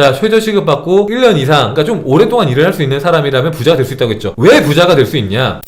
자, 최저시급 받고 1년 이상, 그러니까 좀 오랫동안 일을 할 수 있는 사람이라면 부자가 될 수 있다고 했죠. 왜 부자가 될 수 있냐?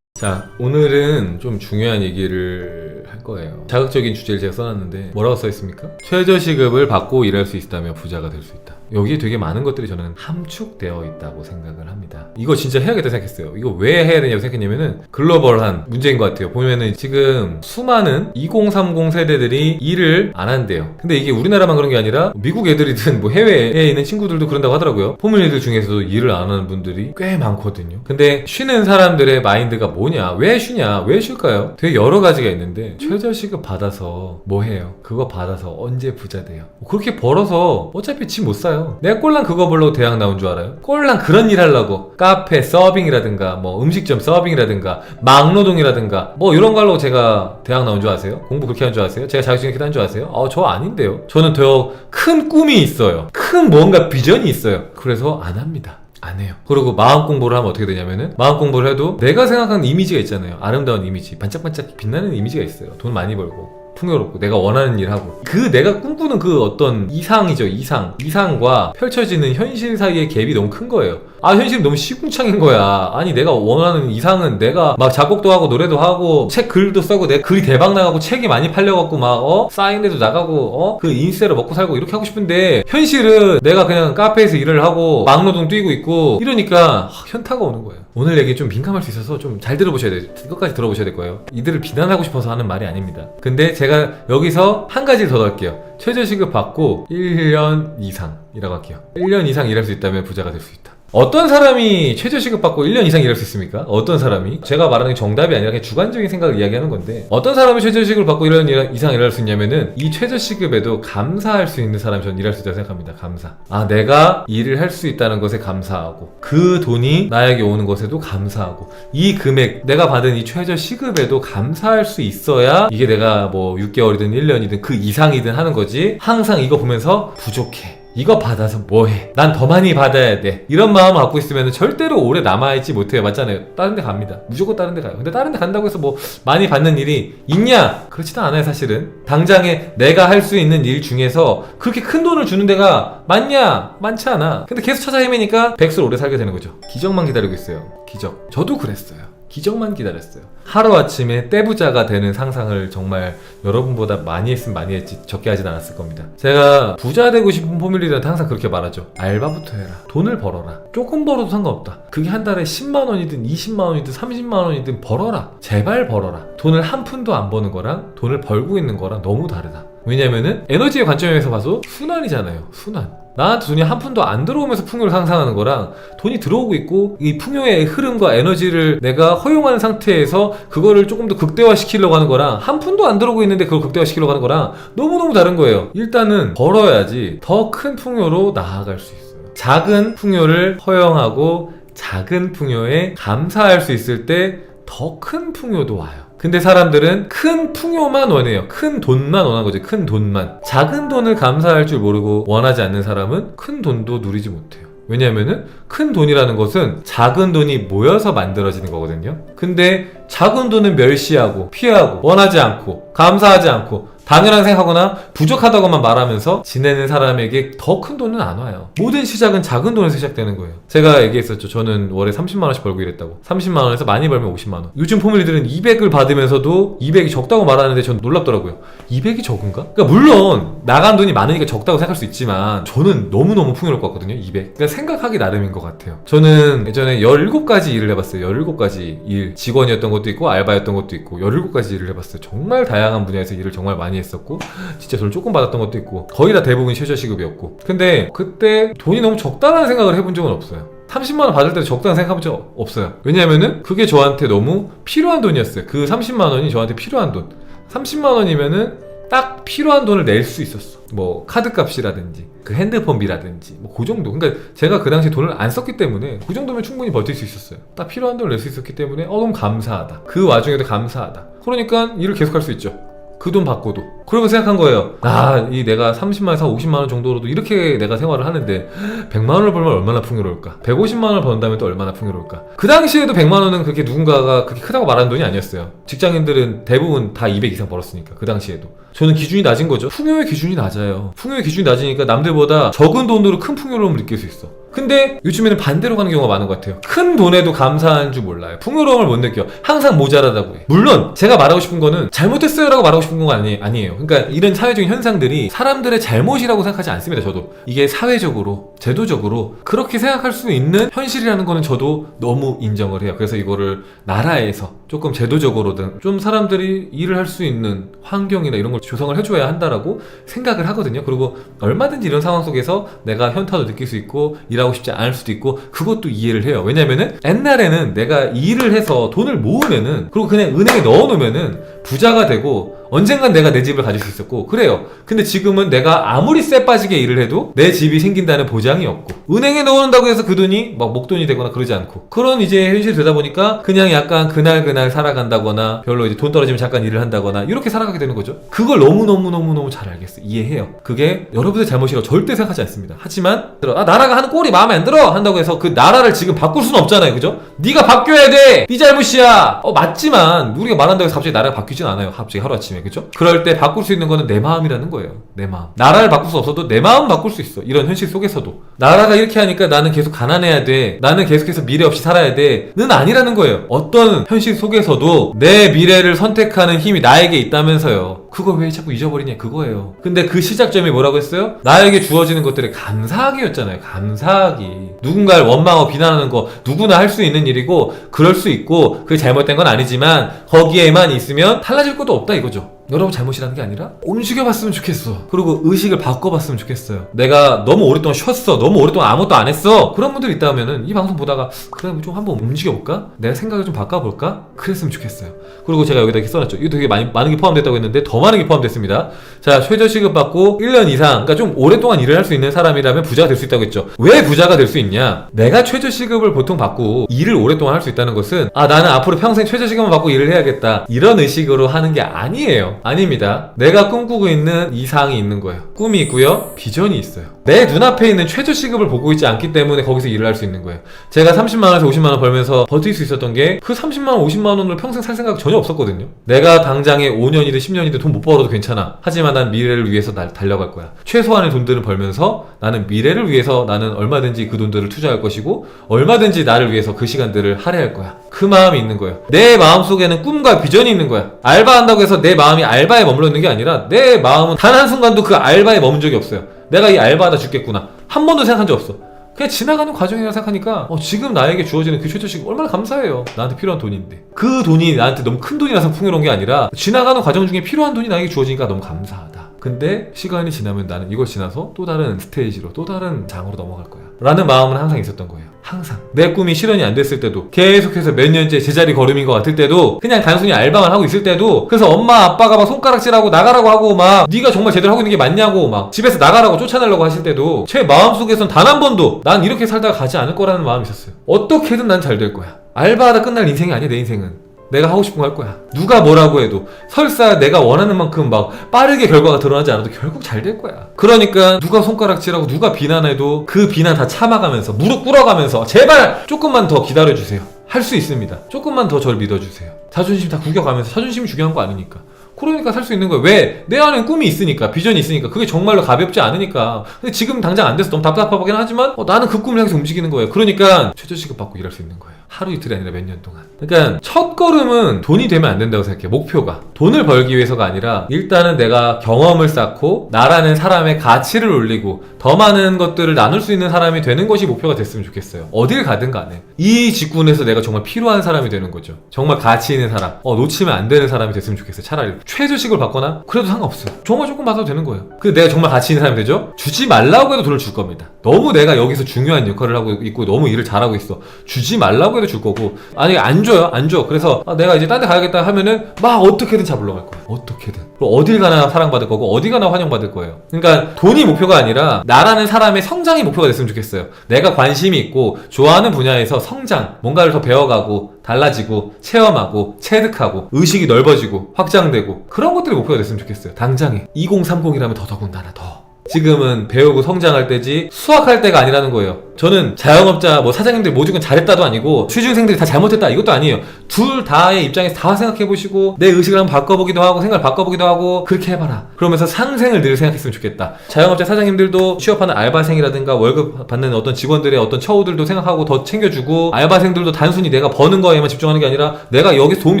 자, 오늘은 좀 중요한 얘기를 할 거예요. 자극적인 주제를 제가 써놨는데 뭐라고 써있습니까? 최저시급을 받고 일할 수 있다면 부자가 될 수 있다. 여기에 되게 많은 것들이 저는 함축되어 있다고 생각을 합니다. 이거 진짜 해야겠다 생각했어요. 이거 왜 해야 되냐고 생각했냐면은 글로벌한 문제인 것 같아요. 보면은 지금 수많은 2030 세대들이 일을 안 한대요. 근데 이게 우리나라만 그런 게 아니라 미국 애들이든 뭐 해외에 있는 친구들도 그런다고 하더라고요. 포뮬리들 중에서도 일을 안 하는 분들이 꽤 많거든요. 근데 쉬는 사람들의 마인드가 뭐냐? 왜 쉬냐? 왜 쉴까요? 되게 여러 가지가 있는데 최저시급 받아서 뭐 해요? 그거 받아서 언제 부자 돼요? 그렇게 벌어서 어차피 집 못 사요. 내가 꼴랑 그거 보려고 대학 나온 줄 알아요? 꼴랑 그런 일 하려고 카페 서빙이라든가 뭐 음식점 서빙이라든가 막노동이라든가 뭐 이런 거 하려고 제가 대학 나온 줄 아세요? 공부 그렇게 한 줄 아세요? 제가 자격증 이렇게 딴 줄 아세요? 아, 저 아닌데요. 저는 더 큰 꿈이 있어요. 큰 뭔가 비전이 있어요. 그래서 안 합니다. 안 해요. 그리고 마음 공부를 하면 어떻게 되냐면은 마음 공부를 해도 내가 생각하는 이미지가 있잖아요. 아름다운 이미지, 반짝반짝 빛나는 이미지가 있어요. 돈 많이 벌고 풍요롭고 내가 원하는 일 하고. 그 내가 꿈꾸는 그 어떤 이상이죠 이상. 이상과 펼쳐지는 현실 사이의 갭이 너무 큰 거예요 아 현실이 너무 시궁창인 거야. 아니 내가 원하는 이상은 내가 막 작곡도 하고 노래도 하고 책 글도 쓰고 내 글이 대박 나가고 책이 많이 팔려갖고 막 어? 사인회도 나가고 어 그 인세로 먹고 살고 이렇게 하고 싶은데 현실은 내가 그냥 카페에서 일을 하고 막노동 뛰고 있고 이러니까 하, 현타가 오는 거예요. 오늘 얘기 좀 민감할 수 있어서 좀 잘 들어보셔야 돼요 끝까지 들어보셔야 될 거예요. 이들을 비난하고 싶어서 하는 말이 아닙니다. 근데 제가 여기서 한 가지 더 넣을게요. 최저시급 받고 1년 이상이라고 할게요. 1년 이상 일할 수 있다면 부자가 될 수 있다 어떤 사람이 최저시급 받고 1년 이상 일할 수 있습니까? 어떤 사람이? 제가 말하는 게 정답이 아니라 그냥 주관적인 생각을 이야기하는 건데 어떤 사람이 최저시급을 받고 1년 일- 이상 일할 수 있냐면은 이 최저시급에도 감사할 수 있는 사람이 저는 일할 수 있다고 생각합니다. 감사. 아 내가 일을 할 수 있다는 것에 감사하고 그 돈이 나에게 오는 것에도 감사하고 이 금액 내가 받은 이 최저시급에도 감사할 수 있어야 이게 내가 뭐 6개월이든 1년이든 그 이상이든 하는 거지 항상 이거 보면서 부족해. 이거 받아서 뭐해? 난 더 많이 받아야 돼. 이런 마음을 갖고 있으면 절대로 오래 남아있지 못해요. 맞잖아요. 다른 데 갑니다. 무조건 다른 데 가요. 근데 다른 데 간다고 해서 뭐 많이 받는 일이 있냐? 그렇지도 않아요, 사실은. 당장에 내가 할 수 있는 일 중에서 그렇게 큰 돈을 주는 데가 많냐? 많지 않아. 근데 계속 찾아 헤매니까 백수를 오래 살게 되는 거죠. 기적만 기다리고 있어요. 기적. 저도 그랬어요. 기적만 기다렸어요. 하루아침에 떼부자가 되는 상상을 정말 여러분보다 많이 했으면 많이 했지 적게 하진 않았을 겁니다. 제가 부자 되고 싶은 포뮬리들한테 항상 그렇게 말하죠. 알바부터 해라. 돈을 벌어라. 조금 벌어도 상관없다. 그게 한 달에 10만 원이든 20만 원이든 30만 원이든 벌어라. 제발 벌어라. 돈을 한 푼도 안 버는 거랑 돈을 벌고 있는 거랑 너무 다르다. 왜냐면은 에너지의 관점에서 봐서 순환이잖아요. 순환. 나한테 돈이 한 푼도 안 들어오면서 풍요를 상상하는 거랑 돈이 들어오고 있고 이 풍요의 흐름과 에너지를 내가 허용하는 상태에서 그거를 조금 더 극대화시키려고 하는 거랑 한 푼도 안 들어오고 있는데 그걸 극대화시키려고 하는 거랑 너무너무 다른 거예요. 일단은 벌어야지 더 큰 풍요로 나아갈 수 있어요. 작은 풍요를 허용하고 작은 풍요에 감사할 수 있을 때 더 큰 풍요도 와요. 근데 사람들은 큰 풍요만 원해요. 큰 돈만 원하는 거지. 큰 돈만. 작은 돈을 감사할 줄 모르고 원하지 않는 사람은 큰 돈도 누리지 못해요. 왜냐면은 큰 돈이라는 것은 작은 돈이 모여서 만들어지는 거거든요. 근데 작은 돈은 멸시하고 피하고 원하지 않고 감사하지 않고 당연한 생각하거나 부족하다고만 말하면서 지내는 사람에게 더 큰 돈은 안 와요. 모든 시작은 작은 돈에서 시작되는 거예요. 제가 얘기했었죠. 저는 월에 30만 원씩 벌고 이랬다고. 30만 원에서 많이 벌면 50만 원. 요즘 포뮬리들은 200을 받으면서도 200이 적다고 말하는데 전 놀랍더라고요. 200이 적은가? 그러니까 물론 나간 돈이 많으니까 적다고 생각할 수 있지만 저는 너무너무 풍요로울 것 같거든요. 200. 그러니까 생각하기 나름인 것 같아요. 저는 예전에 17가지 일을 해봤어요. 17가지 일. 직원이었던 것도 있고 알바였던 것도 있고 17가지 일을 해봤어요. 정말 다양한 분야에서 일을 정말 많이 했었고 진짜 돈을 조금 받았던 것도 있고 거의 다 대부분 최저 시급이었고 근데 그때 돈이 너무 적다라는 생각을 해본 적은 없어요. 30만 원 받을 때도 적다는 생각해본 적 없어요. 왜냐면은 그게 저한테 너무 필요한 돈이었어요. 그 30만 원이 저한테 필요한 돈. 30만 원이면은 딱 필요한 돈을 낼 수 있었어. 뭐 카드 값이라든지 그 핸드폰비라든지 뭐 그 정도. 그러니까 제가 그 당시 돈을 안 썼기 때문에 그 정도면 충분히 버틸 수 있었어요. 딱 필요한 돈을 낼 수 있었기 때문에 어 그럼 감사하다. 그 와중에도 감사하다. 그러니까 일을 계속할 수 있죠. 그 돈 받고도. 그러면 생각한 거예요. 아, 이 내가 30만에서 50만 원 정도로도 이렇게 내가 생활을 하는데 100만 원을 벌면 얼마나 풍요로울까? 150만 원을 번다면 또 얼마나 풍요로울까? 그 당시에도 100만 원은 그렇게 누군가가 그렇게 크다고 말하는 돈이 아니었어요. 직장인들은 대부분 다 200 이상 벌었으니까 그 당시에도. 저는 기준이 낮은 거죠. 풍요의 기준이 낮아요. 풍요의 기준이 낮으니까 남들보다 적은 돈으로 큰 풍요로움을 느낄 수 있어. 근데 요즘에는 반대로 가는 경우가 많은 것 같아요. 큰 돈에도 감사한 줄 몰라요. 풍요로움을 못 느껴. 항상 모자라다고 해. 물론 제가 말하고 싶은 거는 잘못했어요라고 말하고 싶은 건 아니, 아니에요. 그러니까 이런 사회적인 현상들이 사람들의 잘못이라고 생각하지 않습니다. 저도 이게 사회적으로 제도적으로 그렇게 생각할 수 있는 현실이라는 거는 저도 너무 인정을 해요. 그래서 이거를 나라에서 조금 제도적으로든 좀 사람들이 일을 할 수 있는 환경이나 이런 걸 조성을 해줘야 한다라고 생각을 하거든요. 그리고 얼마든지 이런 상황 속에서 내가 현타도 느낄 수 있고 일하고 싶지 않을 수도 있고 그것도 이해를 해요. 왜냐면은 옛날에는 내가 일을 해서 돈을 모으면은 그리고 그냥 은행에 넣어놓으면은 부자가 되고 언젠간 내가 내 집을 가질 수 있었고 그래요. 근데 지금은 내가 아무리 쎄 빠지게 일을 해도 내 집이 생긴다는 보장이 없고 은행에 넣어놓는다고 해서 그 돈이 막 목돈이 되거나 그러지 않고 그런 이제 현실이 되다 보니까 그냥 약간 그날 그날 살아간다거나 별로 이제 돈 떨어지면 잠깐 일을 한다거나 이렇게 살아가게 되는 거죠. 그걸 너무 너무 너무 너무 잘 알겠어. 이해해요. 그게 여러분의 잘못이라고 절대 생각하지 않습니다. 하지만 아 나라가 하는 꼴이 마음에 안 들어 한다고 해서 그 나라를 지금 바꿀 수는 없잖아요. 그죠? 네가 바뀌어야 돼. 네 잘못이야. 어 맞지만 우리가 말한다고 해서 갑자기 나라가 바뀌진 않아요. 갑자기 하루 아침에 그죠? 그럴 때 바꿀 수 있는 거는 내 마음이라는 거예요. 내 마음. 나라를 바꿀 수 없어도 내 마음 바꿀 수 있어. 이런 현실 속에서도 나라가 이렇게 하니까 나는 계속 가난해야 돼. 나는 계속해서 미래 없이 살아야 돼.는 아니라는 거예요. 어떤 현실 속에서도 내 미래를 선택하는 힘이 나에게 있다면서요. 그걸 왜 자꾸 잊어버리냐 그거예요. 근데 그 시작점이 뭐라고 했어요? 나에게 주어지는 것들에 감사하기였잖아요. 감사하기. 누군가를 원망하고 비난하는 거 누구나 할 수 있는 일이고 그럴 수 있고 그게 잘못된 건 아니지만 거기에만 있으면 달라질 것도 없다 이거죠. Ciao. 여러분 잘못이라는 게 아니라 움직여봤으면 좋겠어. 그리고 의식을 바꿔봤으면 좋겠어요. 내가 너무 오랫동안 쉬었어. 너무 오랫동안 아무것도 안 했어. 그런 분들 있다면은 이 방송 보다가 그래 좀 한번 움직여볼까? 내가 생각을 좀 바꿔볼까? 그랬으면 좋겠어요. 그리고 제가 여기다 이렇게 써놨죠. 이거 되게 많이, 많은 게 포함됐다고 했는데 더 많은 게 포함됐습니다. 자, 최저시급 받고 1년 이상, 그러니까 좀 오랫동안 일을 할 수 있는 사람이라면 부자가 될 수 있다고 했죠. 왜 부자가 될 수 있냐? 내가 최저시급을 보통 받고 일을 오랫동안 할 수 있다는 것은 아, 나는 앞으로 평생 최저시급만 받고 일을 해야겠다. 이런 의식으로 하는 게 아니에요. 아닙니다. 내가 꿈꾸고 있는 이상이 있는 거예요. 꿈이 있고요. 비전이 있어요. 내 눈앞에 있는 최저 시급을 보고 있지 않기 때문에 거기서 일을 할 수 있는 거예요. 제가 30만원에서 50만원 벌면서 버틸 수 있었던 게 그 30만원, 50만원으로 평생 살 생각 전혀 없었거든요. 내가 당장에 5년이든 10년이든 돈 못 벌어도 괜찮아. 하지만 난 미래를 위해서 날 달려갈 거야. 최소한의 돈들을 벌면서 나는 미래를 위해서 나는 얼마든지 그 돈들을 투자할 것이고 얼마든지 나를 위해서 그 시간들을 할애할 거야. 그 마음이 있는 거예요. 내 마음 속에는 꿈과 비전이 있는 거야. 알바한다고 해서 내 마음이 알바에 머물러 있는 게 아니라 내 마음은 단 한순간도 그 알바에 머문 적이 없어요. 내가 이 알바하다 죽겠구나. 한 번도 생각한 적 없어. 그냥 지나가는 과정이라 생각하니까 어, 지금 나에게 주어지는 그 최저시급 얼마나 감사해요. 나한테 필요한 돈인데. 그 돈이 나한테 너무 큰 돈이라서 풍요로운 게 아니라 지나가는 과정 중에 필요한 돈이 나에게 주어지니까 너무 감사하다. 근데 시간이 지나면 나는 이걸 지나서 또 다른 스테이지로 또 다른 장으로 넘어갈 거야. 라는 마음은 항상 있었던 거예요. 항상. 내 꿈이 실현이 안 됐을 때도 계속해서 몇 년째 제자리 걸음인 것 같을 때도 그냥 단순히 알바만 하고 있을 때도 그래서 엄마 아빠가 막 손가락질하고 나가라고 하고 막 네가 정말 제대로 하고 있는 게 맞냐고 막 집에서 나가라고 쫓아내려고 하실 때도 제 마음속에선 단 한 번도 난 이렇게 살다가 가지 않을 거라는 마음이 있었어요. 어떻게든 난 잘 될 거야. 알바하다 끝날 인생이 아니야 내 인생은. 내가 하고 싶은 거 할 거야. 누가 뭐라고 해도 설사 내가 원하는 만큼 막 빠르게 결과가 드러나지 않아도 결국 잘 될 거야. 그러니까 누가 손가락질하고 누가 비난해도 그 비난 다 참아가면서 무릎 꿇어가면서 제발 조금만 더 기다려 주세요. 할 수 있습니다. 조금만 더 저를 믿어주세요. 자존심 다 구겨가면서 자존심이 중요한 거 아니니까. 그러니까 살 수 있는 거예요. 왜? 내 안에 꿈이 있으니까, 비전이 있으니까, 그게 정말로 가볍지 않으니까. 근데 지금 당장 안 돼서 너무 답답하긴 하지만, 어, 나는 그 꿈을 향해서 움직이는 거예요. 그러니까 최저시급 받고 일할 수 있는 거예요. 하루 이틀이 아니라 몇 년 동안. 그러니까 첫 걸음은 돈이 되면 안 된다고 생각해요. 목표가. 돈을 벌기 위해서가 아니라 일단은 내가 경험을 쌓고 나라는 사람의 가치를 올리고 더 많은 것들을 나눌 수 있는 사람이 되는 것이 목표가 됐으면 좋겠어요. 어딜 가든 간에. 이 직군에서 내가 정말 필요한 사람이 되는 거죠. 정말 가치 있는 사람. 어, 놓치면 안 되는 사람이 됐으면 좋겠어요. 차라리. 최저식을 받거나 그래도 상관없어요. 정말 조금 받아도 되는 거예요. 근데 내가 정말 가치 있는 사람이 되죠? 주지 말라고 해도 돈을 줄 겁니다. 너무 내가 여기서 중요한 역할을 하고 있고 너무 일을 잘하고 있어. 주지 말라고 학교도 줄 거고 아니 안 줘요 안 줘. 그래서 아, 내가 이제 딴 데 가야겠다 하면은 막 어떻게든 잡으러 갈 거야. 어떻게든. 그리고 어딜 가나 사랑받을 거고 어디 가나 환영받을 거예요. 그러니까 돈이 목표가 아니라 나라는 사람의 성장이 목표가 됐으면 좋겠어요. 내가 관심이 있고 좋아하는 분야에서 성장, 뭔가를 더 배워가고 달라지고 체험하고 체득하고 의식이 넓어지고 확장되고 그런 것들이 목표가 됐으면 좋겠어요. 당장에 2030이라면 더 더군다나 더. 지금은 배우고 성장할 때지 수학할 때가 아니라는 거예요. 저는 자영업자 뭐 사장님들 모두가 잘했다도 아니고 취준생들이 다 잘못했다 이것도 아니에요. 둘 다의 입장에서 다 생각해 보시고 내 의식을 한번 바꿔보기도 하고 생각을 바꿔보기도 하고 그렇게 해봐라. 그러면서 상생을 늘 생각했으면 좋겠다. 자영업자 사장님들도 취업하는 알바생이라든가 월급 받는 어떤 직원들의 어떤 처우들도 생각하고 더 챙겨주고 알바생들도 단순히 내가 버는 거에만 집중하는 게 아니라 내가 여기서 도움이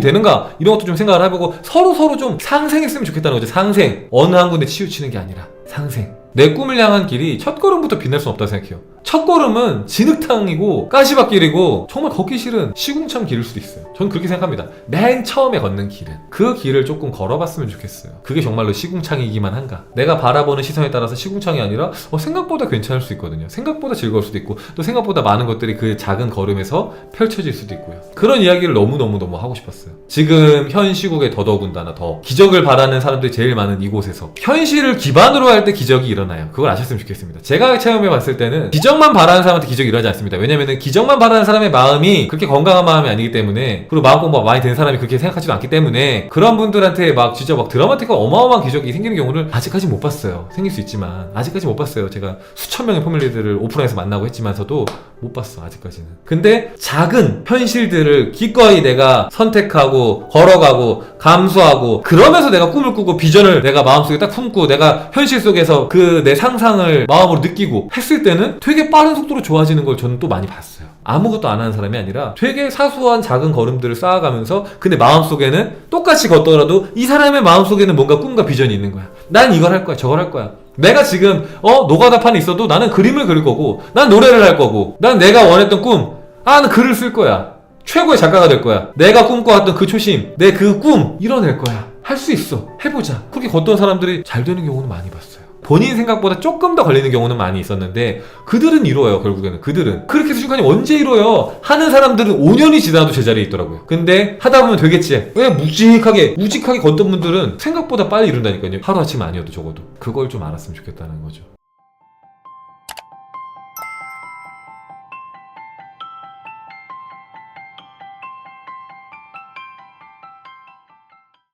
되는가 이런 것도 좀 생각을 해보고 서로 서로 좀 상생했으면 좋겠다는 거죠. 상생. 어느 한 군데 치우치는 게 아니라 상생. 내 꿈을 향한 길이 첫 걸음부터 빛날 수는 없다고 생각해요. 첫 걸음은 진흙탕이고 가시밭길이고 정말 걷기 싫은 시궁창 길일 수도 있어요. 저는 그렇게 생각합니다. 맨 처음에 걷는 길은 그 길을 조금 걸어봤으면 좋겠어요. 그게 정말로 시궁창이기만 한가? 내가 바라보는 시선에 따라서 시궁창이 아니라 어, 생각보다 괜찮을 수 있거든요. 생각보다 즐거울 수도 있고 또 생각보다 많은 것들이 그 작은 걸음에서 펼쳐질 수도 있고요. 그런 이야기를 너무 너무 너무 하고 싶었어요. 지금 현 시국에 더더군다나 더 기적을 바라는 사람들이 제일 많은 이곳에서 현실을 기반으로 할 때 기적이 일어나요. 그걸 아셨으면 좋겠습니다. 제가 체험해 봤을 때는 기적 만 바라는 사람한테 기적이 일어나지 않습니다. 왜냐면은 기적만 바라는 사람의 마음이 그렇게 건강한 마음이 아니기 때문에 그리고 마음 공부가 많이 되는 사람이 그렇게 생각하지도 않기 때문에 그런 분들한테 막 진짜 막 드라마틱한 어마어마한 기적이 생기는 경우를 아직까지 못 봤어요. 생길 수 있지만 아직까지 못 봤어요. 제가 수천 명의 패밀리들을 오프라인에서 만나고 했지만서도 못 봤어 아직까지는. 근데 작은 현실들을 기꺼이 내가 선택하고 걸어가고 감수하고 그러면서 내가 꿈을 꾸고 비전을 내가 마음속에 딱 품고 내가 현실 속에서 그 내 상상을 마음으로 느끼고 했을 때는 되게 빠른 속도로 좋아지는 걸 저는 또 많이 봤어요. 아무것도 안 하는 사람이 아니라 되게 사소한 작은 걸음들을 쌓아가면서 근데 마음속에는 똑같이 걷더라도 이 사람의 마음속에는 뭔가 꿈과 비전이 있는 거야. 난 이걸 할 거야. 저걸 할 거야. 내가 지금 어 노가다판에 있어도 나는 그림을 그릴 거고 난 노래를 할 거고 난 내가 원했던 꿈 아, 나는 글을 쓸 거야. 최고의 작가가 될 거야. 내가 꿈꿔왔던 그 초심, 내 그 꿈 이뤄낼 거야. 할 수 있어. 해보자. 그렇게 걷던 사람들이 잘 되는 경우는 많이 봤어요. 본인 생각보다 조금 더 걸리는 경우는 많이 있었는데 그들은 이뤄요 결국에는. 그들은. 그렇게 해서 순간이 언제 이뤄요? 하는 사람들은 5년이 지나도 제자리에 있더라고요. 근데 하다 보면 되겠지. 왜 묵직하게 우직하게 걷던 분들은 생각보다 빨리 이룬다니까요. 하루아침 아니어도 적어도. 그걸 좀 알았으면 좋겠다는 거죠